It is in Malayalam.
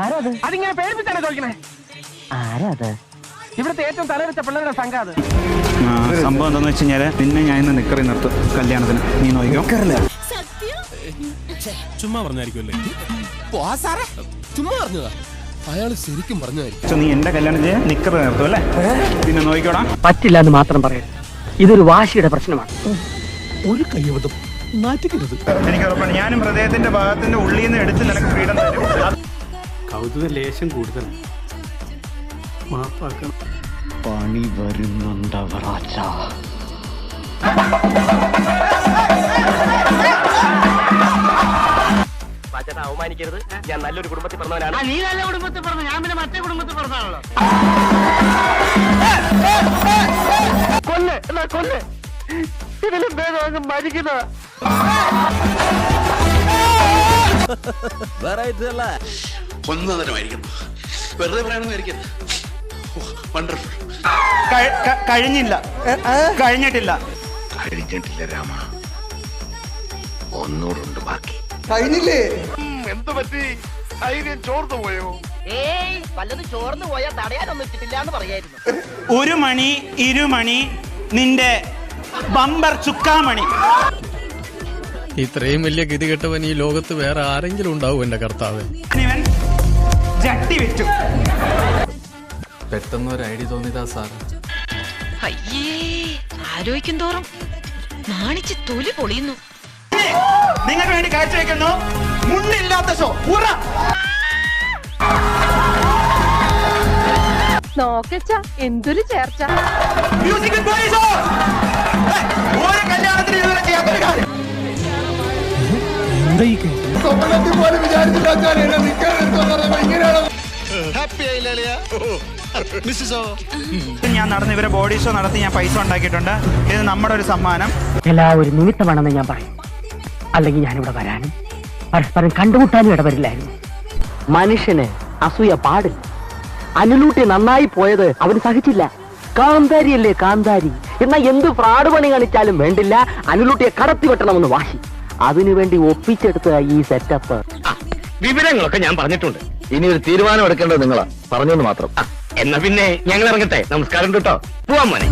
ആരത് അതിങ്ങനെ പേരിപ്പിച്ചാണ് ചോദിക്കണേ. ആരത് ഇവിടുത്തെ ഏറ്റവും തലവെച്ച പിള്ളേരുടെ സംഘം അത്. ആ, സംഭവം എന്താന്ന് വെച്ച് കഴിഞ്ഞാൽ പിന്നെ ഞാൻ ഇന്ന് നിക്കറി നിർത്തും കല്യാണത്തിന്. നീ നോക്കിക്കോ. ചുമ്മാ പറഞ്ഞായിരിക്കുമല്ലേ ചുമ്മാ പറഞ്ഞതാ. അയാൾ ശരിക്കും പറഞ്ഞായിരിക്കും നീ എന്റെ കല്യാണത്തിന് നിക്കറി നിർത്തും അല്ലേ? പിന്നെ നോക്കിയോടാ പറ്റില്ല എന്ന് മാത്രം പറയാം ഇതൊരു വാശിയുടെ പ്രശ്നമാണ്. ഒരു കയ്യബദ്ധം. മാറ്റിക്കരുത് എനിക്ക് ഉറപ്പാണ്. ഞാനും ഹൃദയത്തിന്റെ ഭാഗത്തിന്റെ ഉള്ളിൽ നിന്ന് എടുത്ത് നിനക്ക് ഫ്രീഡം തരും. അത് കൗതുക ലേശം കൂടുതലാണ്. മാപ്പാക്കണം പണി വരുന്നുണ്ടവറാച്ച. പാച്ചേട്ടാ അവമാനിക്കരുത്. ഞാൻ നല്ലൊരു കുടുംബത്തിൽ പറഞ്ഞവനാണ് നീ നല്ല കുടുംബത്തിൽ പറഞ്ഞു ഞാൻ പിന്നെ മറ്റേ കുടുംബത്തിൽ പറഞ്ഞാണല്ലോ കൊല്ല് എന്നാ കൊല്ല്. ഇതിലും ഭേദം അങ്ങ് മരിക്കുന്നത് ഒന്നതരമായിരിക്കുന്നു വെറുതെ പറയണമെന്നായിരിക്കും വണ്ടർഫുൾ കഴിഞ്ഞില്ല. കഴിഞ്ഞിട്ടില്ല. കഴിഞ്ഞിട്ടില്ല രാമ. ഒന്നൂറുണ്ട് ബാക്കി. എന്ത് പറ്റി? ധൈര്യം ചോർന്നു പോയോ? ഏയ് വല്ലതും ചോർന്നു പോയാൽ തടയാനൊന്നും ഇട്ടിട്ടില്ല എന്ന് പറയായിരുന്നു ഒരു മണി ഇരുമണി നിന്റെ ബമ്പർ ചുക്കാമണി. ഇത്രയും വലിയ ഗതികെട്ടവൻ ഈ ലോകത്ത് വേറെ ആരെങ്കിലും ഉണ്ടാവും എന്റെ കർത്താവ്. ജട്ടി വെച്ചു. പെട്ടെന്ന് ഒരു ഐഡിയ തോന്നിയതാ സാർ അയ്യേ ആലോചിക്കും തോറും നാണിച്ച് തൊലി പൊളിയുന്നു. നിങ്ങൾക്ക് വേണ്ടി കാഴ്ചവെക്കുന്നു മുന്നില്ലാത്ത ഷോ ഉറ. നോക്കച്ച എന്തൊരു ചേർച്ച. മ്യൂസിക്കൽ ഞാൻ നടന്ന് ഇവരെ ബോഡി ഷോ നടത്തി ഞാൻ പൈസ ഉണ്ടാക്കിയിട്ടുണ്ട്. ഇത് നമ്മുടെ ഒരു സമ്മാനം. എല്ലാം ഒരു നിമിത്തമാണെന്ന് ഞാൻ പറയും. അല്ലെങ്കിൽ ഞാനിവിടെ വരാനും പരസ്പരം കണ്ടുമുട്ടാനും ഇടവരില്ലായിരുന്നു. മനുഷ്യന് അസൂയ പാടില്ല. അനുലൂട്ടി നന്നായി പോയത് അവർ സഹിച്ചില്ല. കാന്താരി അല്ലേ കാന്താരി? എന്നാ എന്ത് ഫ്രാഡ് പണി കാണിച്ചാലും വേണ്ടില്ല. അനുലൂട്ടിയെ കടത്തി വെട്ടണമെന്ന് വാശി. അതിനുവേണ്ടി ഒപ്പിച്ചെടുത്ത ഈ സെറ്റപ്പ് വിവരങ്ങളൊക്കെ ഞാൻ പറഞ്ഞിട്ടുണ്ട്. ഇനി ഒരു തീരുമാനം എടുക്കേണ്ടത് നിങ്ങളാ. പറഞ്ഞെന്ന് മാത്രം. എന്നാ പിന്നെ ഞങ്ങൾ ഇറങ്ങട്ടെ. നമസ്കാരം കേട്ടോ പോവാൻ മോനെ.